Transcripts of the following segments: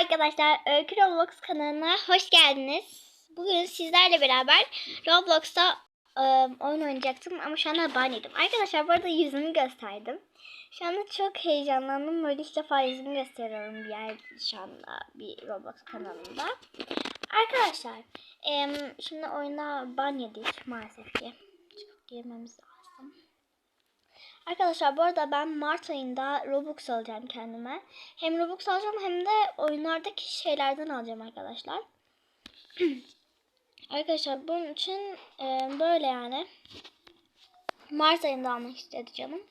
arkadaşlar. Öykü Roblox kanalına hoş geldiniz. Bugün sizlerle beraber Roblox'ta e, oyun oynayacaktım ama şu anda ban yedim. Arkadaşlar bu arada yüzümü gösterdim. Şu anda çok heyecanlandım. Böyle ilk defa yüzümü gösteriyorum bir yer şu anda bir Roblox kanalında. Arkadaşlar e, şimdi oyunda ban yedik maalesef ki. Çıkıp girmemiz lazım. Arkadaşlar bu arada ben Mart ayında Robux alacağım kendime. Hem Robux alacağım hem de oyunlardaki şeylerden alacağım arkadaşlar. arkadaşlar bunun için e, böyle yani. Mart ayında almak istedi canım.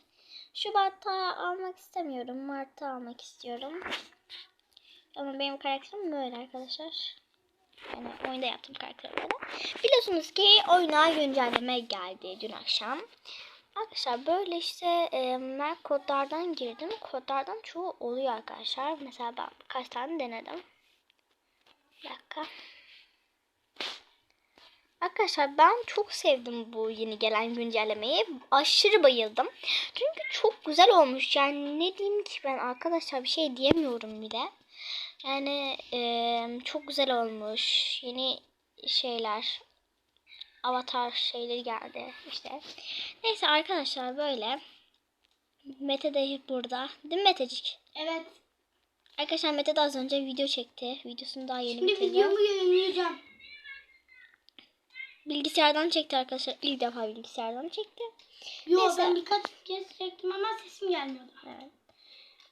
Şubat'ta almak istemiyorum. Mart'ta almak istiyorum. Ama benim karakterim böyle arkadaşlar. Yani oyunda yaptığım karakter böyle. Biliyorsunuz ki oyuna güncelleme geldi dün akşam. Arkadaşlar böyle işte e, ben kodlardan girdim. Kodlardan çoğu oluyor arkadaşlar. Mesela ben birkaç tane denedim. Bir dakika. Arkadaşlar ben çok sevdim bu yeni gelen güncellemeyi. Aşırı bayıldım. Çünkü çok güzel olmuş. Yani ne diyeyim ki ben arkadaşlar bir şey diyemiyorum bile. Yani e, çok güzel olmuş. Yeni şeyler avatar şeyleri geldi işte. Neyse arkadaşlar böyle. Mete de burada. Değil mi Metecik? Evet. Arkadaşlar Mete de az önce video çekti. Videosunu daha yeni Şimdi bitirdi. videomu yayınlayacağım. Bilgisayardan çekti arkadaşlar. İlk defa bilgisayardan çekti. Yo Neyse. ben birkaç kez çektim ama sesim gelmiyordu. Evet.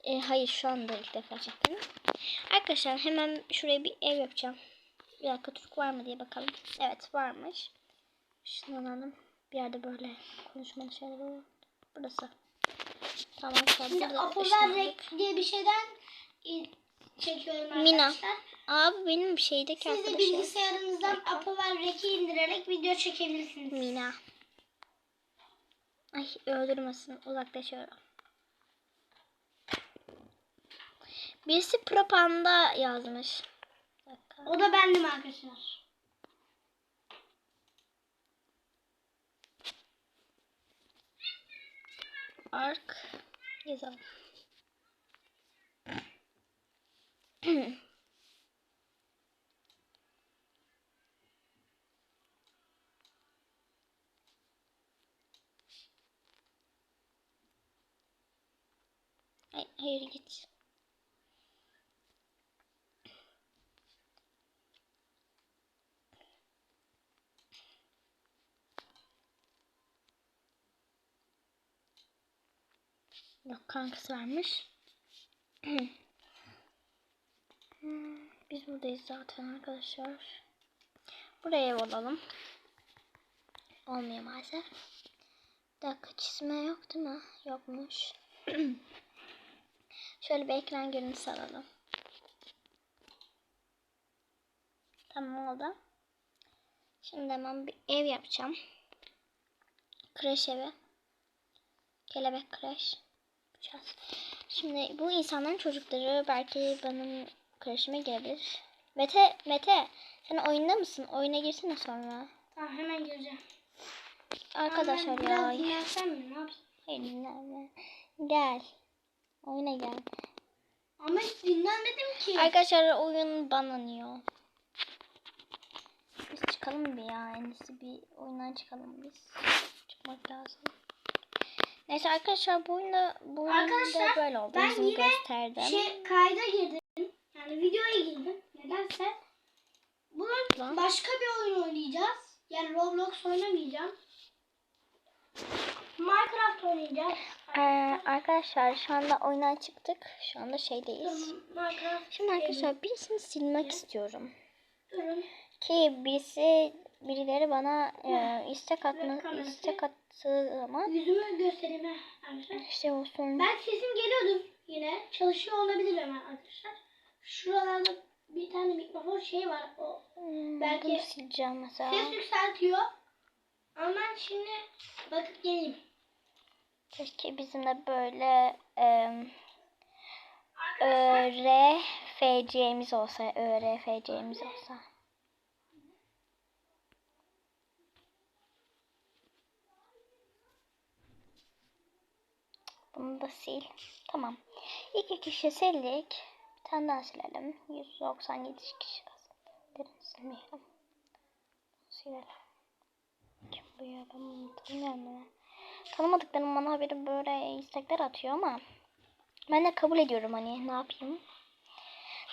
E, hayır şu anda ilk defa çektim. Arkadaşlar hemen şuraya bir ev yapacağım. Bir dakika Türk var mı diye bakalım. Evet varmış. Şundan alalım. Bir yerde böyle konuşmalı şeyler oluyor. Burası. Tamam Şimdi burada Apover ışınlandık. Rek diye bir şeyden çekiyorum Mina. arkadaşlar. Abi benim şeydeki Siz de arkadaşım. bilgisayarınızdan Apover Rek'i indirerek video çekebilirsiniz. Mina. Ay öldürmesin. Uzaklaşıyorum. Birisi propanda yazmış. O da bendim arkadaşlar. Ark yazalım. Hayır, hayır git. Yok kankası. Hmm, Biz buradayız zaten arkadaşlar. Buraya ev alalım. Olmuyor maalesef. Bir dakika çizme yok değil mi? Yokmuş. Şöyle bir ekran görüntüsü alalım. Tamam oldu. Şimdi hemen bir ev yapacağım. Kreş evi. Kelebek kreş yapacağız. Şimdi bu insanların çocukları belki benim kreşime gelebilir. Mete, Mete sen oyunda mısın? Oyuna girsene sonra. Tamam hemen gireceğim. Arkadaşlar ben ya. Biraz dinlensem mi? Ne yapayım? Hayır dinlenme. Gel. Oyuna gel. Ama hiç dinlenmedim ki. Arkadaşlar oyun banlanıyor. Biz çıkalım bir ya. En iyisi bir oyundan çıkalım biz. Çıkmak lazım. Neyse arkadaşlar bu oyunda, bu oyunda böyle oldu. ben Yüzümü yine gösterdim. şey kayda girdim. Yani videoya girdim. Nedense. Bugün Lan. başka bir oyun oynayacağız. Yani Roblox oynamayacağım. Minecraft oynayacağız. Ee, arkadaşlar şu anda oyundan çıktık. Şu anda şeydeyiz. Minecraft. Şimdi arkadaşlar birisini silmek istiyorum. Durun. Ki birisi birileri bana e, istek atma kamerası. istek attığı zaman Yüzümü göstereyim arkadaşlar. işte olsun. Ben sesim geliyordur yine. Çalışıyor olabilir hemen arkadaşlar. Şuralarda bir tane mikrofon şey var. O Hmm, belki- sileceğim mesela. ses yükseltiyor. Ama ben şimdi bakıp geleyim. Keşke bizim de böyle e. ÖRFC'miz olsa, ÖRFC'miz olsa. Da sil. Tamam. İki kişi sildik. Bir tane daha silelim. 197 kişi. Derin silmeyelim. Silelim. Kim bu ya? Ben tanımıyorum ya. Tanımadıklarım bana haberi böyle istekler atıyor ama ben de kabul ediyorum hani ne yapayım.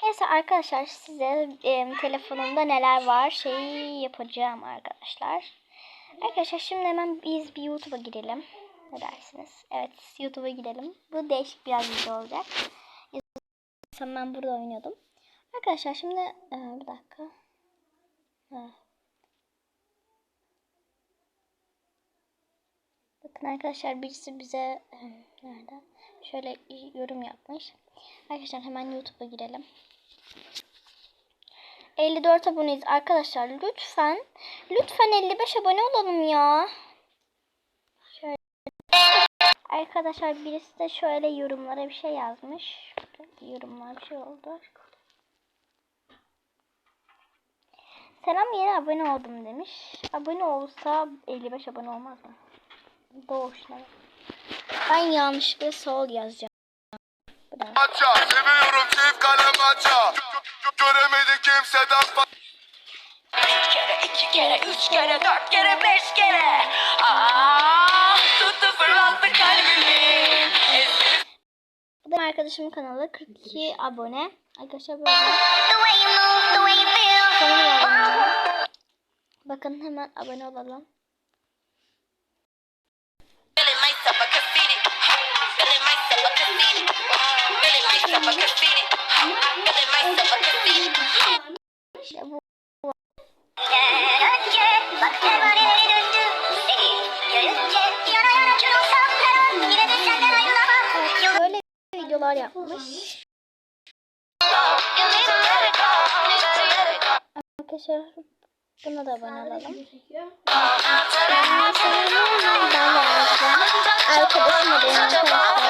Neyse arkadaşlar size e, telefonumda neler var şeyi yapacağım arkadaşlar. Arkadaşlar şimdi hemen biz bir YouTube'a girelim. Ne dersiniz? Evet YouTube'a girelim. Bu değişik biraz video olacak. Sen ben burada oynuyordum. Arkadaşlar şimdi e, bir dakika. Ha. Bakın arkadaşlar birisi bize e, nerede? Şöyle yorum yapmış. Arkadaşlar hemen YouTube'a girelim. 54 aboneyiz arkadaşlar. Lütfen lütfen 55 abone olalım ya. Arkadaşlar birisi de şöyle yorumlara bir şey yazmış. Yorumlar bir şey oldu. Selam yeni abone oldum demiş. Abone olsa 55 abone olmaz mı? Doğuşla. Ben yanlışlıkla sol yazacağım. Bravo. Aça, seviyorum çift kalem aça. Göremedi kimseden Bir kere, iki kere, üç kere, dört kere, beş kere. Aa, tuttu fırlattı arkadaşımın kanalı 42 abone. Arkadaşlar böyle. Bakın hemen abone olalım. feeling myself, I can yapmış. Arkadaşlar buna da abone olalım. Arkadaşım da benim arkadaşlar.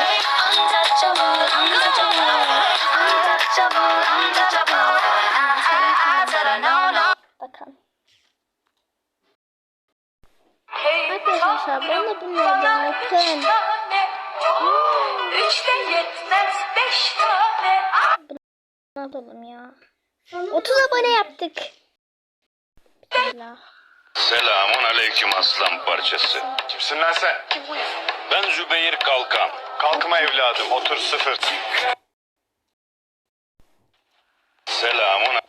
Ne yapalım ya? 30 abone yaptık. Bismillah. Selamun aleyküm aslan parçası. Kimsin lan sen? Ben Zübeyir Kalkan. Kalkma evladım, otur sıfır. Selamun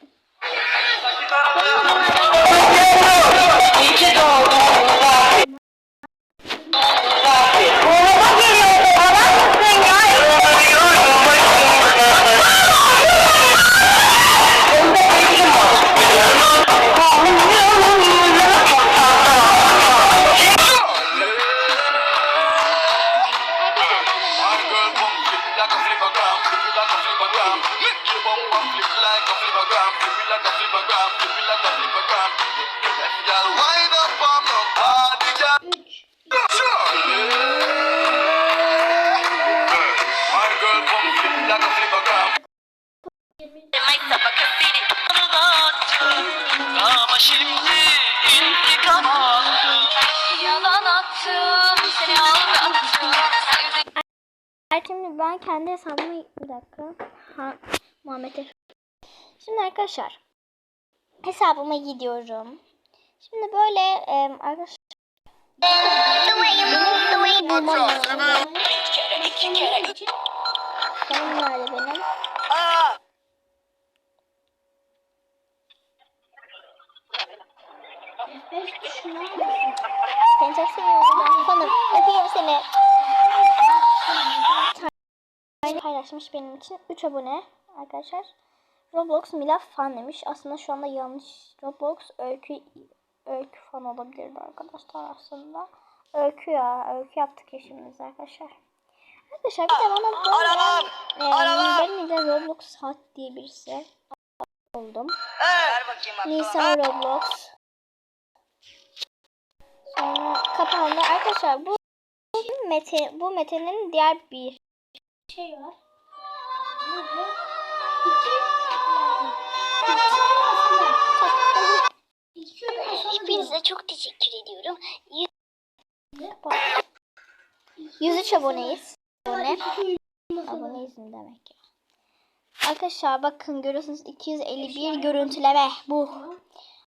ben kendi hesabımı bir dakika. Ha, Muhammed Efe. Şimdi arkadaşlar hesabıma gidiyorum. Şimdi böyle e, arkadaşlar benim nerede benim? Seni çok seviyorum. Fanım. Öpeyim seni. Paylaşmış benim için. 3 abone arkadaşlar. Roblox Milaf fan demiş. Aslında şu anda yanlış. Roblox öykü öykü fan olabilirdi arkadaşlar aslında. Öykü ya. Öykü yaptık eşimizle arkadaşlar. Arkadaşlar bir de bana böyle e, benim de Roblox Hat diye birisi oldum. Aklıma. Nisan Roblox. Sonra kapandı. Arkadaşlar bu bu Mete bu Mete'nin diğer bir şey var. Hepinize çok teşekkür ediyorum. Yüz... 103 aboneyiz. Abone. Aboneyiz Aboneyizim demek ki. Arkadaşlar bakın görüyorsunuz 251 görüntüleme bu.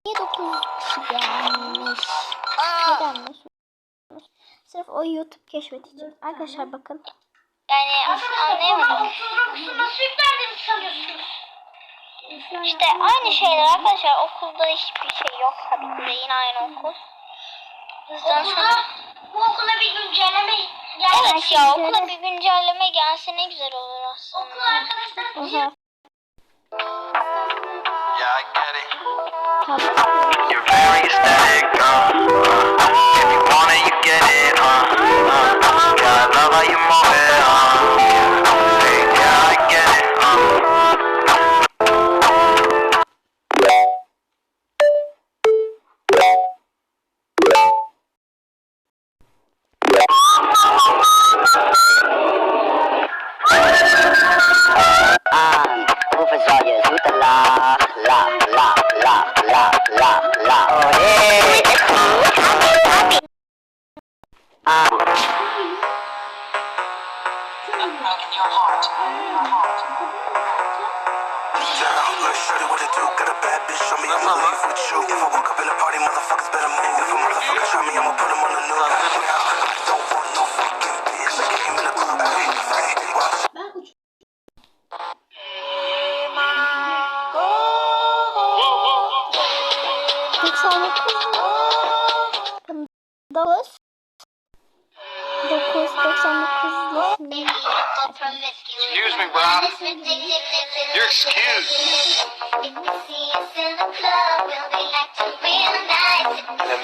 Niye 9 kişi gelmiş? Nedenmiş? Sırf o YouTube keşfet için. Arkadaşlar bakın. Yani anlayamadım. Nasıl yüklerdiniz sanıyorsunuz? İşte aynı şeyler arkadaşlar okulda hiçbir şey yok tabii ki de yine aynı okul. Okulda sonra... bu okula bir güncelleme gelsin. Evet ya okula bir güncelleme gelse ne güzel olur aslında. Okul arkadaşlar bizi... Yeah, You're very static. Uh, uh, if you want it, you Sağlıklı.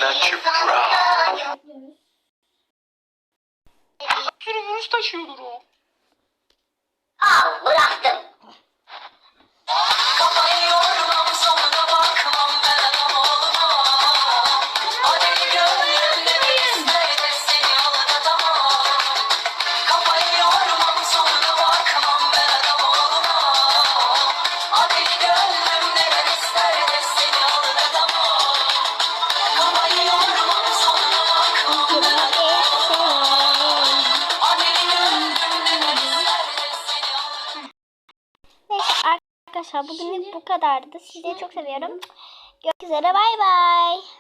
let you drown. Yürüyünüz taşıyordur o. Al bıraktım. kadardı. Sizleri çok seviyorum. Görüşmek üzere. Bay bay.